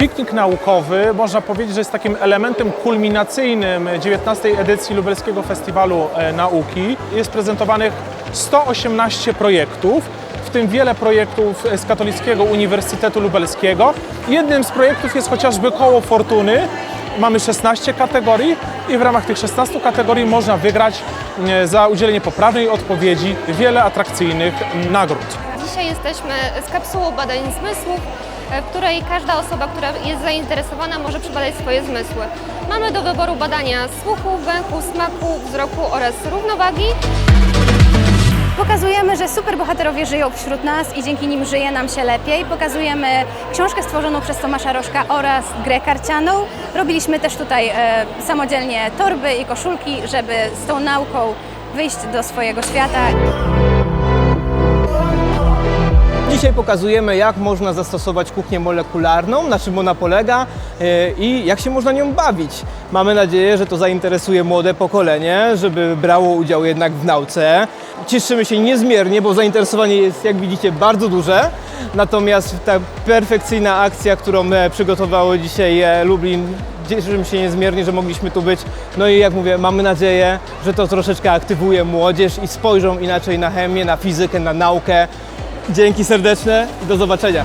Piknik naukowy można powiedzieć, że jest takim elementem kulminacyjnym 19 edycji Lubelskiego Festiwalu e, Nauki. Jest prezentowanych 118 projektów, w tym wiele projektów z Katolickiego Uniwersytetu Lubelskiego. Jednym z projektów jest chociażby Koło Fortuny. Mamy 16 kategorii i w ramach tych 16 kategorii można wygrać e, za udzielenie poprawnej odpowiedzi wiele atrakcyjnych nagród. Dzisiaj jesteśmy z kapsułą badań zmysłów, e, w której każda osoba, która jest zainteresowana, może przebadać swoje zmysły. Mamy do wyboru badania słuchu, węchu, smaku, wzroku oraz równowagi. Pokazujemy, że superbohaterowie żyją wśród nas i dzięki nim żyje nam się lepiej. Pokazujemy książkę stworzoną przez Tomasza Rożka oraz grę karcianą. Robiliśmy też tutaj e, samodzielnie torby i koszulki, żeby z tą nauką wyjść do swojego świata. Dzisiaj pokazujemy, jak można zastosować kuchnię molekularną, na czym ona polega e, i jak się można nią bawić. Mamy nadzieję, że to zainteresuje młode pokolenie, żeby brało udział jednak w nauce. Cieszymy się niezmiernie, bo zainteresowanie jest, jak widzicie, bardzo duże. Natomiast ta perfekcyjna akcja, którą e, przygotowało dzisiaj e, Lublin, cieszymy się niezmiernie, że mogliśmy tu być. No i jak mówię, mamy nadzieję, że to troszeczkę aktywuje młodzież i spojrzą inaczej na chemię, na fizykę, na naukę. Dzięki serdeczne i do zobaczenia.